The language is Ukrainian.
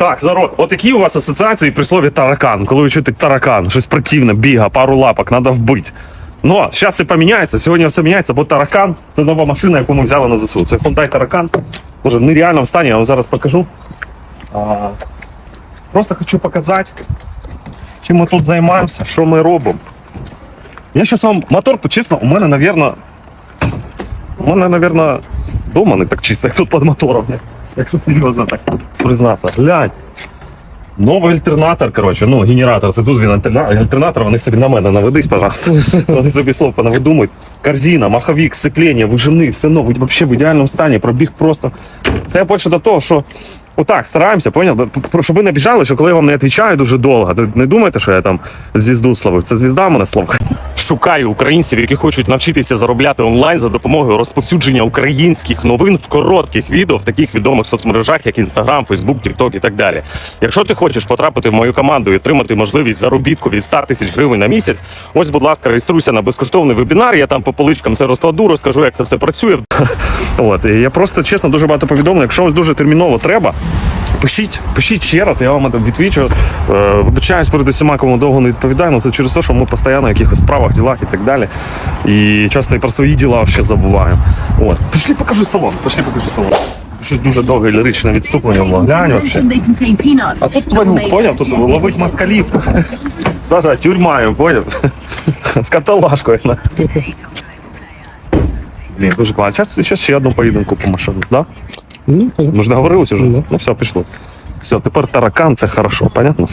Так, зарод, от які у вас асоціації при слові таракан? Коли ви чуєте таракан, щось противне, біга, пару лапок, треба вбити. Ну, зараз це поміняється, сьогодні все міняється, бо таракан це нова машина, яку ми взяли на ЗСУ. Це Hyundai Таракан. Може, в нереальному стані, я вам зараз покажу. А, просто хочу показати, чим ми тут займаємося, що ми робимо. Я зараз вам мотор, чесно, у мене, навірно, у мене, навірно, дома не так чисто, як тут під мотором. Якщо серйозно так признатися. Глянь. Новий альтернатор, коротше, ну, генератор, це тут він альтерна- альтернатор, вони собі на мене наведись, пожалуйста. Вони собі слово понавидумують. Корзина, маховик, сцеплення, вижимний, все нове, взагалі в ідеальному стані, пробіг просто. Це більше до того, що отак стараємося, поняв? Щоб ви не біжали, що коли я вам не відповідаю дуже довго, не думайте, що я там звізду словив. Це звізда мене слово. Шукаю українців, які хочуть навчитися заробляти онлайн за допомогою розповсюдження українських новин в коротких відео в таких відомих соцмережах, як Instagram, Facebook, TikTok і так далі. Якщо ти хочеш потрапити в мою команду і отримати можливість заробітку від 100 тисяч гривень на місяць, ось, будь ласка, реєструйся на безкоштовний вебінар. Я там по поличкам все розкладу, розкажу, як це все працює. От і я просто чесно дуже багато повідомлень. Якщо ось дуже терміново треба. Пишіть, пишіть ще раз, я вам відвічу. Е, Вибачаюсь перед усіма, кому довго не відповідаю, але це через те, що ми постійно в якихось справах, ділах і так далі. І часто і про свої діла ще забуваємо. От. Пішли, покажи салон. Пішли, покажи салон. Щось дуже довге ліричне відступлення було. Глянь. А тут твою, поняв, тут ловить москалів. Саша, його, поняв? З каталажкою. Блін, дуже класно. Зараз, ще, ще одну поїдинку по машину, да? Ну, Ми ж договорились вже? Ну все, пішло. Все, тепер таракан це хорошо, понятно?